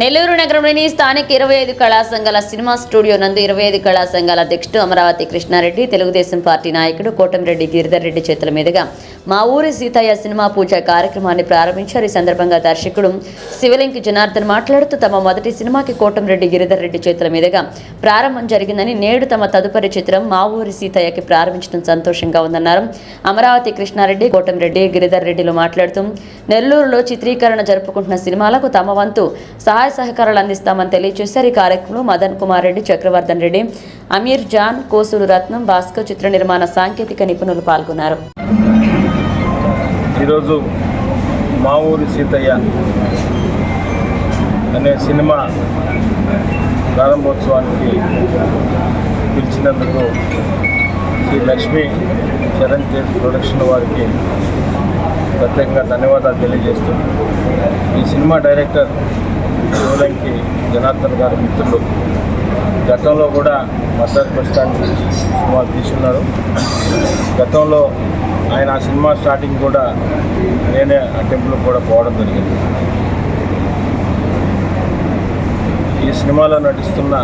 నెల్లూరు నగరంలోని స్థానిక ఇరవై ఐదు కళా సంఘాల సినిమా స్టూడియో నందు ఇరవై ఐదు కళా సంఘాల అధ్యక్షుడు అమరావతి కృష్ణారెడ్డి తెలుగుదేశం పార్టీ నాయకుడు కోటమిరెడ్డి గిరిధర్ రెడ్డి చేతుల మీదుగా మా ఊరి సీతయ్య సినిమా పూజ కార్యక్రమాన్ని ప్రారంభించారు. ఈ సందర్భంగా దర్శకుడు శివలింకి జనార్దన్ మాట్లాడుతూ తమ మొదటి సినిమాకి కోటమిరెడ్డి గిరిధర్ రెడ్డి చేతుల మీదుగా ప్రారంభం జరిగిందని నేడు తమ తదుపరి చిత్రం మా ఊరి సీతయ్యకి ప్రారంభించడం సంతోషంగా ఉందన్నారు. అమరావతి కృష్ణారెడ్డి కోటమిరెడ్డి గిరిధర్ రెడ్డిలు మాట్లాడుతూ నెల్లూరులో చిత్రీకరణ జరుపుకుంటున్న సినిమాలకు తమ వంతు సహాయ సహకారాలు అందిస్తామని తెలియజేశారు. ఈ కార్యక్రమంలో మదన్ కుమార్ రెడ్డి చక్రవర్ధన్ రెడ్డి అమీర్ జాన్ కోసూరు రత్నం భాస్కర్ చిత్ర నిర్మాణ సాంకేతిక నిపుణులు పాల్గొన్నారు. ఈరోజు మా ఊరి సీతయ్య అనే సినిమా ప్రారంభోత్సవానికి పిలిచినందుకు శ్రీ లక్ష్మి చిరంజీవి ప్రొడక్షన్ వారికి ప్రత్యేకంగా ధన్యవాదాలు తెలియజేస్తున్నాను ఈ సినిమా డైరెక్టర్ శివలంకి జనార్దన్ గారి మిత్రులు. గతంలో కూడా మద్రాస్ బస్ స్టాండ్ సినిమా తీసుకున్నారు గతంలో ఆయన ఆ సినిమా స్టార్టింగ్ కూడా నేనే ఆ టెంపుల్ కూడా పోవడం జరిగింది. ఈ సినిమాలో నటిస్తున్న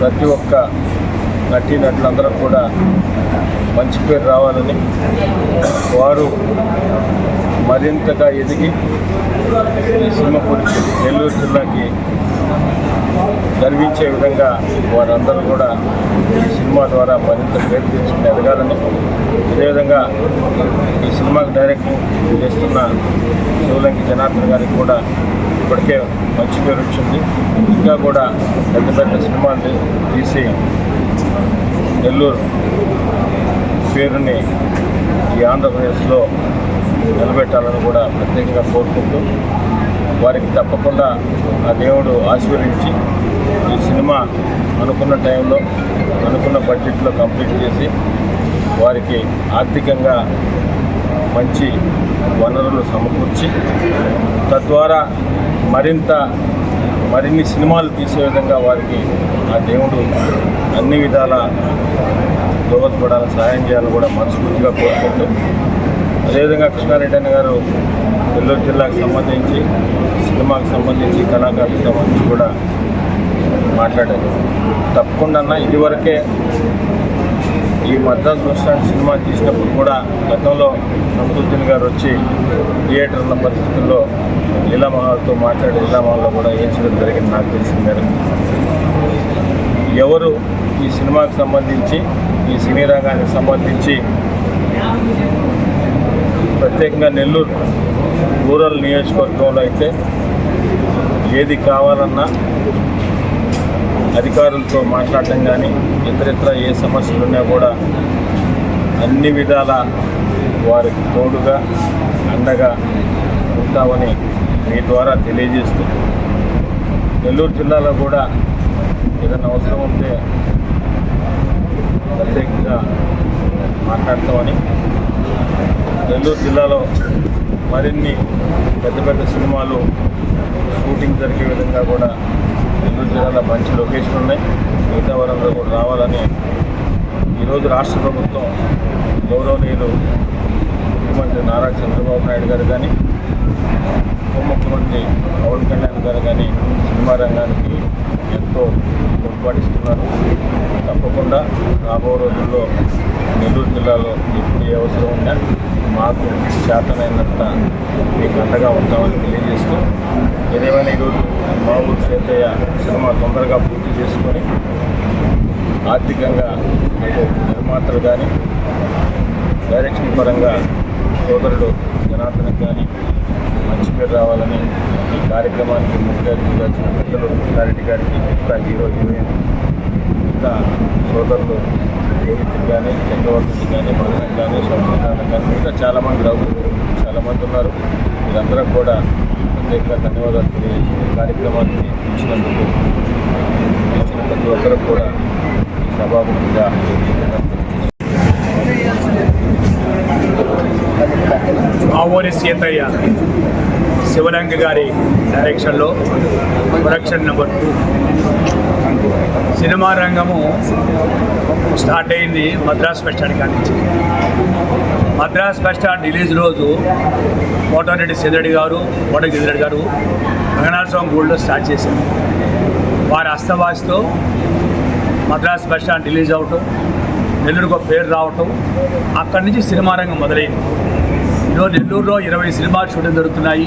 ప్రతి ఒక్క నటీ నటులందరూ కూడా మంచి పేరు రావాలని వారు మరింతగా ఎదిగి ఈ సినిమా గురించి నెల్లూరు జిల్లాకి గర్వించే విధంగా వారందరూ కూడా ఈ సినిమా ద్వారా మరింత పేరు తెచ్చుకుని ఎదగాలని అదేవిధంగా ఈ సినిమాకి డైరెక్ట్ చేస్తున్న శివలంకి జనార్దన్ గారికి కూడా ఇప్పటికే మంచి పేరు వచ్చింది. ఇంకా కూడా పెద్ద పెద్ద సినిమాలు తీసి నెల్లూరు పేరుని ఈ ఆంధ్రప్రదేశ్లో నిలబెట్టాలని కూడా ప్రత్యేకంగా కోరుకుంటూ వారికి తప్పకుండా ఆ దేవుడు ఆశీర్వదించి ఈ సినిమా అనుకున్న టైంలో అనుకున్న బడ్జెట్లో కంప్లీట్ చేసి వారికి ఆర్థికంగా మంచి వనరులు సమకూర్చి తద్వారా మరింత మరిన్ని సినిమాలు తీసే విధంగా వారికి ఆ దేవుడు అన్ని విధాల దోహదపడాలని సహాయం చేయాలని కూడా మనస్ఫూర్తిగా కోరుకుంటూ అదేవిధంగా కృష్ణారెడ్డి అన్న గారు నెల్లూరు జిల్లాకు సంబంధించి సినిమాకు సంబంధించి కళాకారులకు సంబంధించి కూడా మాట్లాడారు. తప్పకుండా అన్న ఇదివరకే ఈ మద్రాస్ బస్ స్టాండ్ సినిమా తీసినప్పుడు కూడా గతంలో నమ్రుద్దీన్ గారు వచ్చి థియేటర్ ఉన్న పరిస్థితుల్లో లీలామహల్తో మాట్లాడి లీలామహల్లో కూడా వేయించడం జరిగింది నాకు తెలిసిన మేరకు. ఎవరు ఈ సినిమాకి సంబంధించి ఈ సినీ రంగానికి సంబంధించి ప్రత్యేకంగా నెల్లూరు రూరల్ నియోజకవర్గంలో అయితే ఏది కావాలన్నా అధికారులతో మాట్లాడటం కానీ ఇతరితర ఏ సమస్యలు ఉన్నా కూడా అన్ని విధాల వారికి తోడుగా అండగా ఉంటామని మీ ద్వారా తెలియజేస్తూ నెల్లూరు జిల్లాలో కూడా ఏదైనా అవసరం ఉంటే ప్రత్యేకంగా మాట్లాడతామని నెల్లూరు జిల్లాలో మరిన్ని పెద్ద పెద్ద సినిమాలు షూటింగ్ జరిగే విధంగా కూడా నెల్లూరు జిల్లాలో మంచి లొకేషన్ ఉన్నాయి. మిగతా వరంలో కూడా రావాలని ఈరోజు రాష్ట్ర ప్రభుత్వం గౌరవనీయులు ముఖ్యమంత్రి నారా చంద్రబాబు నాయుడు గారు కానీ ఉప ముఖ్యమంత్రి పవన్ కళ్యాణ్ గారు కానీ సినిమా రంగానికి ఎంతో తోడ్పాటిస్తున్నారు తప్పకుండా రాబో రోజుల్లో నెల్లూరు జిల్లాలో ఎప్పుడు ఏ అవసరం ఉన్నా మాకు చేతనైనంత మీకు అండగా ఉంటామని తెలియజేస్తూ ఏదేమైనా ఈరోజు మామూలు ఊరు సేతయ్య సినిమా తొందరగా పూర్తి చేసుకొని ఆర్థికంగా నిర్మాతలు కానీ డైరెక్షన్ పరంగా సోదరుడు జనార్దన్ కానీ మంచి పేరు రావాలని ఈ కార్యక్రమానికి ముఖ్య అతిథిగా వచ్చిన పెద్దలు కృష్ణారెడ్డి గారికి ఇంకా హీరో హీరోయిన్ ఇంకా సోదరులు రోహిత్ కానీ చక్రవర్తి కానీ మదన్ కానీ సంస్కృతాన్ని కానీ ఇంకా చాలామంది రావు. చాలామంది ఉన్నారు. మీరందరూ కూడా ప్రత్యేకంగా ధన్యవాదాలు తెలియజేసి ఈ కార్యక్రమాన్ని ఇచ్చినందుకు ఇచ్చిన ప్రతి ఒక్కరూ కూడా ఈ సభాముఖంగా మా సీతయ్య శివరంగ గారి డైరెక్షన్లో ప్రొడక్షన్ నెంబర్ టూ. సినిమా రంగము స్టార్ట్ అయింది మద్రాస్ బస్ స్టాండ్ కాడి నుంచి. మద్రాస్ బస్ స్టాండ్ రిలీజ్ రోజు కోటారెడ్డి సిద్రెడ్డి గారు కోట గిరిరెడ్డి గారు రంగనాథ స్వామి గోల్డ్లో స్టార్ట్ చేశారు. వారి అస్తవాసితో మద్రాస్ బస్ స్టాండ్ రిలీజ్ అవటం నెల్లూరుకు పేరు రావటం అక్కడి నుంచి సినిమా రంగం మొదలైంది. ఈరోజు నెల్లూరులో ఇరవై సినిమాలు షూటింగ్ జరుగుతున్నాయి.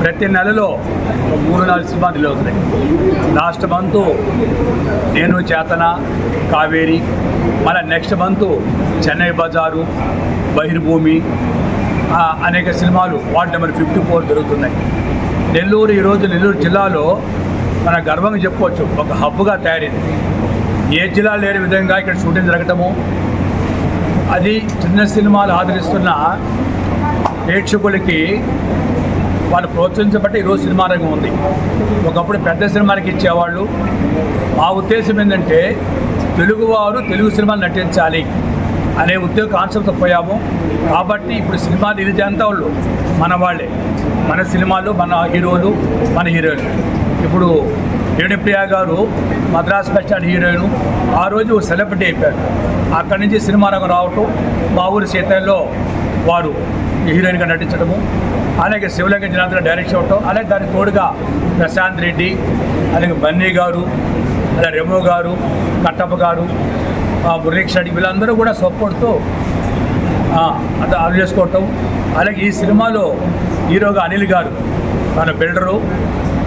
ప్రతి నెలలో ఒక మూడు నాలుగు సినిమాలు నిలవుతున్నాయి లాస్ట్ మంత్ నేను చేతన కావేరి మన నెక్స్ట్ మంత్ చెన్నై బజారు బహిర్భూమి అనేక సినిమాలు వార్డ్ నెంబర్ ఫిఫ్టీ ఫోర్ జరుగుతున్నాయి. నెల్లూరు ఈరోజు నెల్లూరు జిల్లాలో మన గర్వంగా చెప్పుకోవచ్చు. ఒక హబ్గా తయారైంది. ఏ జిల్లా లేని విధంగా ఇక్కడ షూటింగ్ జరగటము అది చిన్న సినిమాలు ఆదరిస్తున్న ప్రేక్షకులకి వాళ్ళు ప్రోత్సహించబట్టి ఈరోజు సినిమా రంగం ఉంది. ఒకప్పుడు పెద్ద సినిమాలకి ఇచ్చేవాళ్ళు. మా ఉద్దేశం ఏంటంటే తెలుగువారు తెలుగు సినిమాలు నటించాలి అనే ఉద్యోగ కాన్సెప్ట్తో పోయాము. కాబట్టి ఇప్పుడు సినిమా రిలీజ్ అంతా వాళ్ళు మన వాళ్ళే. మన సినిమాలు మన హీరోలు మన హీరోయిన్లు. ఇప్పుడు రేణుప్రియ గారు మద్రాస్ స్పెషల్ హీరోయిన్. ఆ రోజు సెలబ్రిటీ అయిపోయారు. అక్కడి నుంచి సినిమా రంగం రావటం మా ఊరి సీతల్లో వారు హీరోయిన్గా నటించడము. అలాగే శివలింగ జనార్దన డైరెక్ట్ చేయటం అలాగే దానికి తోడుగా ప్రశాంత్ రెడ్డి అలాగే బన్నీ గారు అలాగే రెమో గారు కట్టప్ప గారు ఆ, వీళ్ళందరూ కూడా సపోర్ట్తో అంత అర్థం చేసుకోవటం. అలాగే ఈ సినిమాలో హీరోగా అనిల్ గారు తన బిల్డరు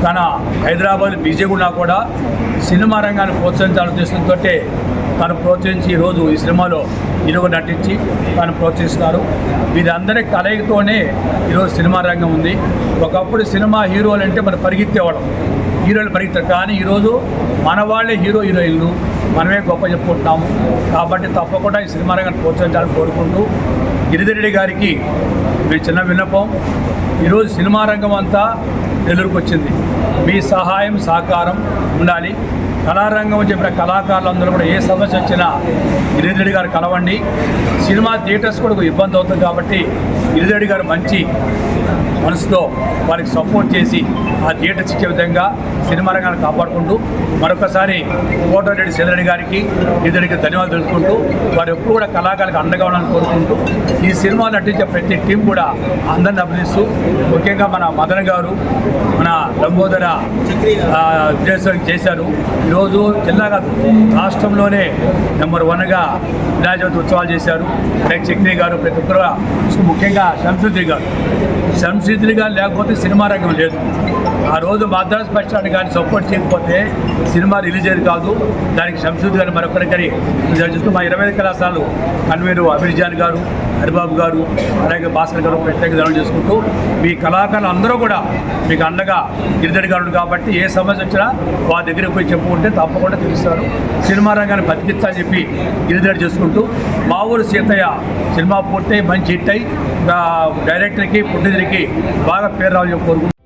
తన హైదరాబాద్ బీజేపీ కూడా సినిమా రంగాన్ని ప్రోత్సహించాలని ఉద్దేశంతో తను ప్రోత్సహించి ఈరోజు ఈ సినిమాలో హీరోగా నటించి తను ప్రోత్సహిస్తున్నారు వీరందరి కలయికతోనే ఈరోజు సినిమా రంగం ఉంది. ఒకప్పుడు సినిమా హీరోలు అంటే మనం పరిగెత్తేవాళ్ళం. హీరోలు పరిగెత్తారు. కానీ ఈరోజు మన వాళ్ళే హీరో హీరోయిన్లు. మనమే గొప్ప చెప్పుకుంటున్నాము. కాబట్టి తప్పకుండా ఈ సినిమా రంగాన్ని ప్రోత్సహించాలని కోరుకుంటూ గిరిధరెడ్డి గారికి మీ చిన్న విన్నపం. ఈరోజు సినిమా రంగం అంతా నెల్లూరుకు వచ్చింది మీ సహాయం సహకారం ఉండాలి. కళారంగం చెప్పిన కళాకారులందరూ కూడా ఏ సమస్య వచ్చినా గిరిధరెడ్డి గారు కలవండి. సినిమా థియేటర్స్ కూడా ఇబ్బంది అవుతుంది కాబట్టి గిరిధరెడ్డి గారు మంచి మనసుతో వారికి సపోర్ట్ చేసి ఆ థియేటర్ ఇచ్చే విధంగా సినిమా రంగాన్ని కాపాడుకుంటూ మరొకసారి కోటరెడ్డి సేదరెడ్డి గారికి ఇద్దరికి ధన్యవాదాలు తెలుసుకుంటూ వారు ఎప్పుడు కూడా కళాకారులకు అండగా ఉండాలని కోరుకుంటూ ఈ సినిమా నటించే ప్రతి టీం కూడా అందరిని అభినందిస్తూ ముఖ్యంగా మన మదన్ గారు మన లంబోదర ఆ, చేశారు. ఈరోజు జిల్లా కాదు రాష్ట్రంలోనే నెంబర్ వన్గా వినాయక చవితి ఉత్సవాలు చేశారు. ప్రతి చక్రి గారు ప్రతి ఒక్కరు ముఖ్యంగా శంసుద్రి గారు. శంసు గారు లేకపోతే సినిమా రంగం లేదు. ఆ రోజు మద్రాస్ బస్ స్టాండ్ కానీ సపోర్ట్ చేయకపోతే సినిమా రిలీజ్ అయ్యేది కాదు. దానికి శంసూద్ గారు మరొకరికరి చూస్తూ మా ఇరవై ఐదు కళాశాలలు కన్వీనర్ అభిర్జాన్ గారు హరిబాబు గారు అలాగే భాస్కర్ గారు ప్రత్యేక ధనం చేసుకుంటూ మీ కళాకారులు అందరూ కూడా మీకు అండగా గిరిధడి గారు కాబట్టి ఏ సమస్య వచ్చినా వారి దగ్గరికి పోయి చెప్పుకుంటే తప్పకుండా తెలుస్తారు. సినిమా రంగాన్ని బతికిస్తా చెప్పి గిరిజడి చేసుకుంటూ మా ఊరు సీతయ్య సినిమా పూర్తయి మంచి హిట్ అయి డైరెక్టర్కి ప్రొడ్యూసర్కి బాగా పేరు రావాలని కోరుకుంటున్నాను